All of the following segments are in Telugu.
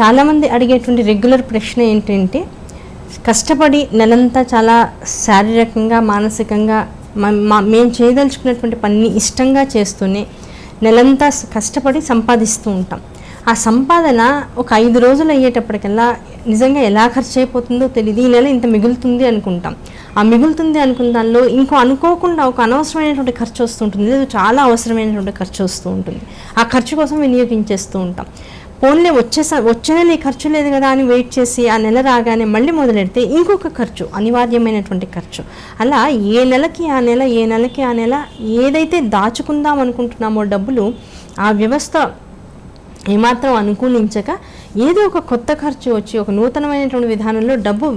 చాలామంది అడిగేటువంటి రెగ్యులర్ ప్రశ్న ఏంటంటే కష్టపడి నెలంతా చాలా శారీరకంగా మానసికంగా మ- మేము చేయదలుచుకున్నటువంటి పనిని ఇష్టంగా చేస్తూనే నెలంతా కష్టపడి సంపాదిస్తూ ఉంటాం. ఆ సంపాదన ఒక ఐదు రోజులు అయ్యేటప్పటికల్లా నిజంగా ఎలా ఖర్చు అయిపోతుందో తెలియదు ఈ నెల ఇంత మిగులుతుంది అనుకుంటాం. ఆ మిగులుతుంది అనుకున్న దానిలో ఇంకో అనుకోకుండా ఒక అనవసరమైనటువంటి ఖర్చు వస్తుంటుంది లేదు చాలా అవసరమైనటువంటి ఖర్చు వస్తూ ఉంటుంది. ఆ ఖర్చు కోసం వినియోగించేస్తూ ఉంటాం. పోన్లే వచ్చే వచ్చేనే వచ్చే నెల ఈ ఖర్చు లేదు కదా అని వెయిట్ చేసి ఆ నెల రాగానే మళ్ళీ మొదలెడితే ఇంకొక ఖర్చు అనివార్యమైనటువంటి ఖర్చు. అలా ఏ నెలకి ఆ నెల ఏ నెలకి ఆ నెల ఏదైతే దాచుకుందాం అనుకుంటున్నామో డబ్బులు ఆ వ్యవస్థ ఏమాత్రం అనుకూలించక ఏదో ఒక కొత్త ఖర్చు వచ్చి ఒక నూతనమైనటువంటి విధానంలో డబ్బు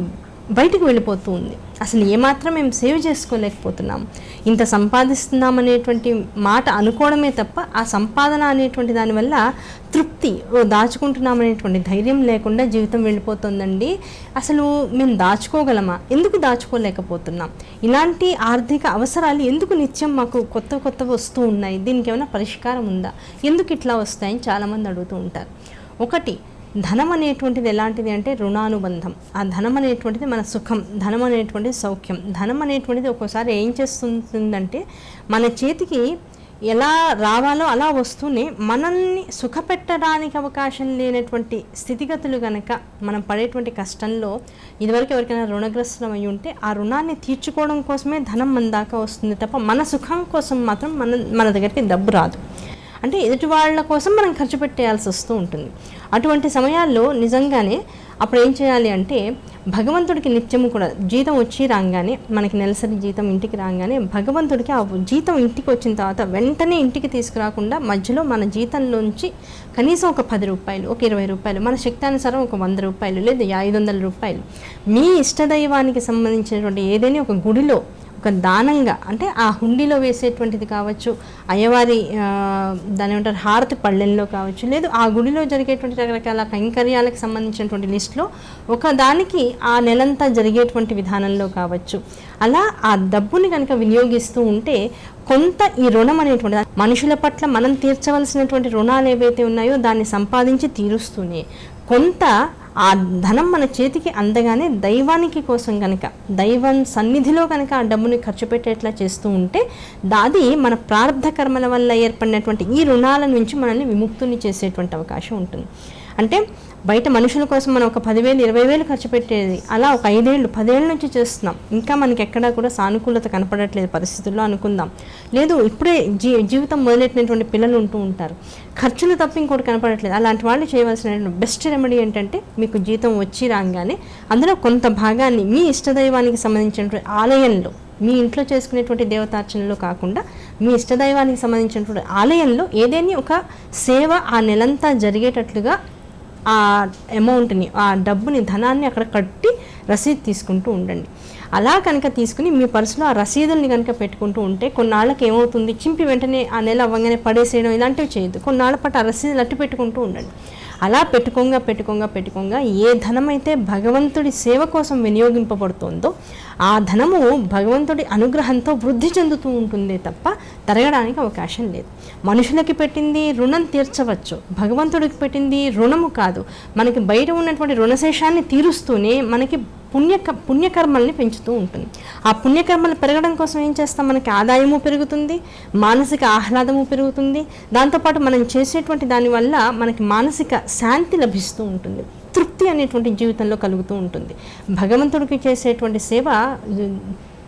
బయటికి వెళ్ళిపోతూ ఉంది. అసలు ఏమాత్రం మేము సేవ్ చేసుకోలేకపోతున్నాం. ఇంత సంపాదిస్తున్నాం అనేటువంటి మాట అనుకోవడమే తప్ప ఆ సంపాదన అనేటువంటి దానివల్ల తృప్తి దాచుకుంటున్నామనేటువంటి దాచుకుంటున్నాం అనేటువంటి ధైర్యం లేకుండా జీవితం వెళ్ళిపోతుందండి. అసలు మేము దాచుకోగలమా? ఎందుకు దాచుకోలేకపోతున్నాం? ఇలాంటి ఆర్థిక అవసరాలు ఎందుకు నిత్యం మాకు కొత్త కొత్త వస్తూ ఉన్నాయి? దీనికి ఏమైనా పరిష్కారం ఉందా? ఎందుకు ఇట్లా వస్తాయని చాలామంది అడుగుతూ ఉంటారు. ఒకటి ధనం అనేటువంటిది ఎలాంటిది అంటే రుణానుబంధం. ఆ ధనం అనేటువంటిది మన సుఖం ధనం అనేటువంటిది సౌఖ్యం. ధనం అనేటువంటిది ఒక్కోసారి ఏం చేస్తుందంటే మన చేతికి ఎలా రావాలో అలా వస్తూనే మనల్ని సుఖపెట్టడానికి అవకాశం లేనటువంటి స్థితిగతులు కనుక మనం పడేటువంటి కష్టంలో ఇదివరకు ఎవరికైనా రుణగ్రస్తం అయి ఉంటే ఆ రుణాన్ని తీర్చుకోవడం కోసమే ధనం మన దాకా వస్తుంది తప్ప మన సుఖం కోసం మాత్రం మన మన దగ్గరికి డబ్బు రాదు. అంటే ఎదుటి వాళ్ళ కోసం మనం ఖర్చు పెట్టేయాల్సి వస్తూ ఉంటుంది. అటువంటి సమయాల్లో నిజంగానే అప్పుడు ఏం చేయాలి అంటే భగవంతుడికి నిత్యము కూడా జీతం వచ్చి రాగానే మనకి నెలసరి జీతం ఇంటికి రాగానే భగవంతుడికి ఆ జీతం ఇంటికి వచ్చిన తర్వాత వెంటనే ఇంటికి తీసుకురాకుండా మధ్యలో మన జీతంలోంచి కనీసం ఒక పది రూపాయలు ఒక ఇరవై రూపాయలు మన శక్తానుసారం ఒక వంద రూపాయలు లేదా ఐదు వందల రూపాయలు మీ ఇష్టదైవానికి సంబంధించినటువంటి ఏదైనా ఒక గుడిలో ఒక దానంగా అంటే ఆ హుండీలో వేసేటువంటిది కావచ్చు అయ్యవారి దాని ఏమంటారు హారతి పళ్ళెల్లో కావచ్చు లేదు ఆ గుడిలో జరిగేటువంటి రకరకాల కైంకర్యాలకు సంబంధించినటువంటి లిస్టులో ఒక దానికి ఆ నెలంతా జరిగేటువంటి విధానంలో కావచ్చు. అలా ఆ డబ్బుని కనుక వినియోగిస్తూ ఉంటే కొంత ఈ రుణం అనేటువంటి మనుషుల పట్ల మనం తీర్చవలసినటువంటి రుణాలు ఏవైతే ఉన్నాయో దాన్ని సంపాదించి తీరుస్తూనే. కొంత ఆ ధనం మన చేతికి అందగానే దైవానికి కోసం కనుక దైవం సన్నిధిలో కనుక ఆ డబ్బుని ఖర్చు పెట్టేట్లా చేస్తూ ఉంటే దాది మన ప్రారంధ కర్మల వల్ల ఏర్పడినటువంటి ఈ రుణాల నుంచి మనల్ని విముక్తుని చేసేటువంటి అవకాశం ఉంటుంది. అంటే బయట మనుషుల కోసం మనం ఒక పదివేలు ఇరవై వేలు ఖర్చు పెట్టేది. అలా ఒక ఐదేళ్ళు పదేళ్ళ నుంచి చేస్తున్నాం. ఇంకా మనకి ఎక్కడా కూడా సానుకూలత కనపడట్లేదు పరిస్థితుల్లో అనుకుందాం. లేదు ఇప్పుడే జీ జీవితం మొదలెట్టినటువంటి పిల్లలు ఉంటూ ఉంటారు. ఖర్చులు తప్ప ఇంకోటి కనపడట్లేదు. అలాంటి వాళ్ళు చేయవలసిన బెస్ట్ రెమెడీ ఏంటంటే మీకు జీతం వచ్చి రాగానే అందులో కొంత భాగాన్ని మీ ఇష్టదైవానికి సంబంధించినటువంటి ఆలయంలో మీ ఇంట్లో చేసుకునేటువంటి దేవతార్చనలో కాకుండా మీ ఇష్టదైవానికి సంబంధించినటువంటి ఆలయంలో ఏదైనా ఒక సేవ ఆ నెలంతా జరిగేటట్లుగా ఆ అమౌంట్ని ఆ డబ్బుని ధనాన్ని అక్కడ కట్టి రసీదు తీసుకుంటూ ఉండండి. అలా కనుక తీసుకుని మీ పర్సులో ఆ రసీదుల్ని కనుక పెట్టుకుంటూ ఉంటే కొన్నాళ్ళకి ఏమవుతుంది? చింపి వెంటనే ఆ నెల అవ్వగానే పడేసేయడం ఇలాంటివి చేయొద్దు. కొన్నాళ్ళ పాటు ఆ రసీదులు అట్టు పెట్టుకుంటూ ఉండండి. అలా పెట్టుకోంగా పెట్టుకోంగా పెట్టుకోగా ఏ ధనమైతే భగవంతుడి సేవ కోసం వినియోగింపబడుతుందో ఆ ధనము భగవంతుడి అనుగ్రహంతో వృద్ధి చెందుతూ ఉంటుందే తప్ప తరగడానికి అవకాశం లేదు. మనుషులకి పెట్టింది రుణం తీర్చవచ్చు. భగవంతుడికి పెట్టింది రుణము కాదు. మనకి బయట ఉన్నటువంటి రుణశేషాన్ని తీరుస్తూనే మనకి పుణ్య పుణ్యకర్మల్ని పెంచుతూ ఉంటుంది. ఆ పుణ్యకర్మలు పెరగడం కోసం ఏం చేస్తాం? మనకి ఆదాయము పెరుగుతుంది మానసిక ఆహ్లాదము పెరుగుతుంది. దాంతోపాటు మనం చేసేటువంటి దానివల్ల మనకి మానసిక శాంతి లభిస్తూ ఉంటుంది. తృప్తి అనేటువంటి జీవితంలో కలుగుతూ ఉంటుంది. భగవంతుడికి చేసేటువంటి సేవ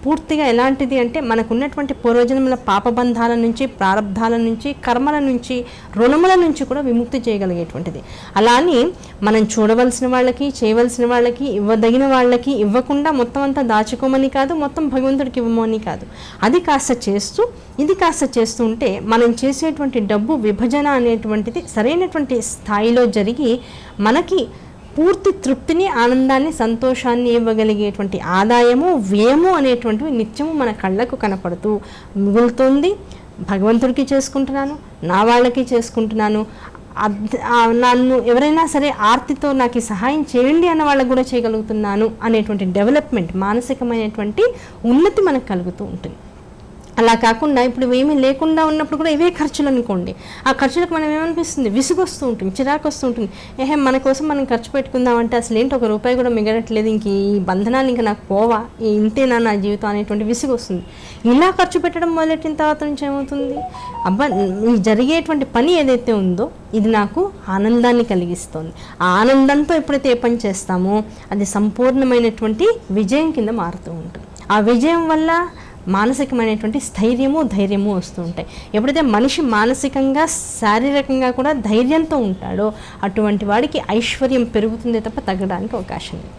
పూర్తిగా ఎలాంటిది అంటే మనకున్నటువంటి పూర్వజన్మల పాపబంధాల నుంచి ప్రారంధాల నుంచి కర్మల నుంచి రుణముల నుంచి కూడా విముక్తి చేయగలిగేటువంటిది. అలా అని మనం చూడవలసిన వాళ్ళకి చేయవలసిన వాళ్ళకి ఇవ్వదగిన వాళ్ళకి ఇవ్వకుండా మొత్తం అంతా దాచుకోమని కాదు మొత్తం భగవంతుడికి ఇవ్వమని కాదు. అది కాస్త చేస్తూ ఇది కాస్త చేస్తూ ఉంటే మనం చేసేటువంటి డబ్బు విభజన అనేటువంటిది సరైనటువంటి స్థాయిలో జరిగి మనకి పూర్తి తృప్తిని ఆనందాన్ని సంతోషాన్ని ఇవ్వగలిగేటువంటి ఆదాయము వ్యయము అనేటువంటివి నిత్యము మన కళ్ళకు కనపడుతూ మిగులుతుంది. భగవంతుడికి చేసుకుంటున్నాను నా వాళ్ళకి చేసుకుంటున్నాను. నన్ను ఎవరైనా సరే ఆర్తితో నాకు సహాయం చేయండి అన్న వాళ్ళకు కూడా చేయగలుగుతున్నాను అనేటువంటి డెవలప్మెంట్ మానసికమైనటువంటి ఉన్నతి మనకు కలుగుతూ ఉంటుంది. అలా కాకుండా ఇప్పుడు ఏమీ లేకుండా ఉన్నప్పుడు కూడా ఇవే ఖర్చులు అనుకోండి. ఆ ఖర్చులకు మనం ఏమనిపిస్తుంది? విసుగు వస్తూ ఉంటుంది చిరాకు వస్తూ ఉంటుంది. ఏహే మన కోసం మనం ఖర్చు పెట్టుకుందాం అంటే అసలు ఏంటి ఒక రూపాయి కూడా మిగలట్లేదు ఇంక ఈ బంధనాలు ఇంకా నాకు పోవా? ఈ ఇంతేనా నా జీవితం అనేటువంటి విసుగు వస్తుంది ఇలా ఖర్చు పెట్టడం మొదలెట్టిన తర్వాత నుంచి ఏమవుతుంది? అబ్బా జరిగేటువంటి పని ఏదైతే ఉందో ఇది నాకు ఆనందాన్ని కలిగిస్తుంది. ఆ ఆనందంతో ఎప్పుడైతే ఏ పని చేస్తామో అది సంపూర్ణమైనటువంటి విజయం కింద మారుతూ ఉంటుంది. ఆ విజయం వల్ల మానసికమైనటువంటి స్థైర్యము ధైర్యము వస్తూ ఉంటాయి. ఎప్పుడైతే మనిషి మానసికంగా శారీరకంగా కూడా ధైర్యంతో ఉంటాడో అటువంటి వాడికి ఐశ్వర్యం పెరుగుతుంది తప్ప తగ్గడానికి అవకాశం లేదు.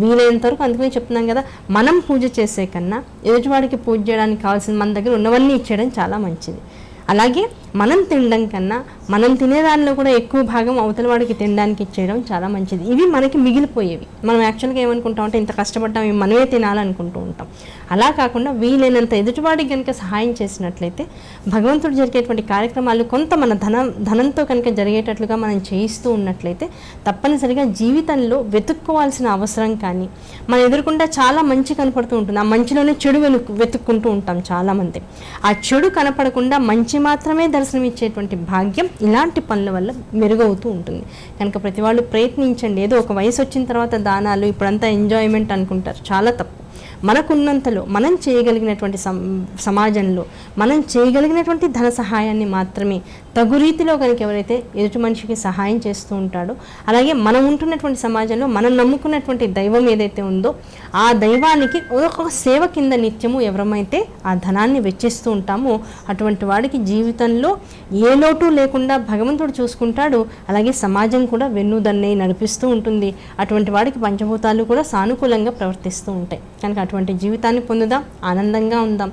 వీలైనంత వరకు అందుకని చెప్తున్నాం కదా మనం పూజ చేసే కన్నా ఎదుటివాడికి పూజ చేయడానికి కావాల్సిన మన దగ్గర ఉన్నవన్నీ ఇచ్చేయడం చాలా మంచిది. అలాగే మనం తినడం కన్నా మనం తినేదానిలో కూడా ఎక్కువ భాగం అవతల వాడికి తినడానికి ఇచ్చేయడం చాలా మంచిది. ఇవి మనకి మిగిలిపోయేవి. మనం యాక్చువల్గా ఏమనుకుంటాం అంటే ఇంత కష్టపడ్డాం ఇవి మనమే తినాలనుకుంటూ ఉంటాం. అలా కాకుండా వీలైనంత ఎదుటివాడికి కనుక సహాయం చేసినట్లయితే భగవంతుడు జరిగేటువంటి కార్యక్రమాలు కొంత మన ధనం ధనంతో కనుక జరిగేటట్లుగా మనం చేయిస్తూ ఉన్నట్లయితే తప్పనిసరిగా జీవితంలో వెతుక్కోవాల్సిన అవసరం కానీ మన ఎదురుకుండా చాలా మంచి కనపడుతూ ఉంటుంది. ఆ మంచిలోనే చెడు వెనుక్కు వెతుక్కుంటూ ఉంటాం చాలామంది. ఆ చెడు కనపడకుండా మంచి మాత్రమే దర్శనమిచ్చేటువంటి భాగ్యం ఇలాంటి పనుల వల్ల మెరుగవుతూ ఉంటుంది. కనుక ప్రతి వాళ్ళు ప్రయత్నించండి. ఏదో ఒక వయసు వచ్చిన తర్వాత దానాలు ఇప్పుడంతా ఎంజాయ్మెంట్ అనుకుంటారు. చాలా తప్పు. మనకున్నంతలో మనం చేయగలిగినటువంటి సం సమాజంలో మనం చేయగలిగినటువంటి ధన సహాయాన్ని మాత్రమే తగు రీతిలో కనుక ఎవరైతే ఎదుటి మనిషికి సహాయం చేస్తూ ఉంటాడో అలాగే మనం ఉంటున్నటువంటి సమాజంలో మనం నమ్ముకున్నటువంటి దైవం ఏదైతే ఉందో ఆ దైవానికి ఒక సేవ కింద నిత్యము ఎవరమైతే ఆ ధనాన్ని వెచ్చిస్తూ ఉంటామో అటువంటి వాడికి జీవితంలో ఏ లోటు లేకుండా భగవంతుడు చూసుకుంటాడు అలాగే సమాజం కూడా వెన్నుదన్నే నడిపిస్తూ ఉంటుంది. అటువంటి వాడికి పంచభూతాలు కూడా సానుకూలంగా ప్రవర్తిస్తూ ఉంటాయి. కనుక అటువంటి జీవితాన్ని పొందుదాం ఆనందంగా ఉందాం.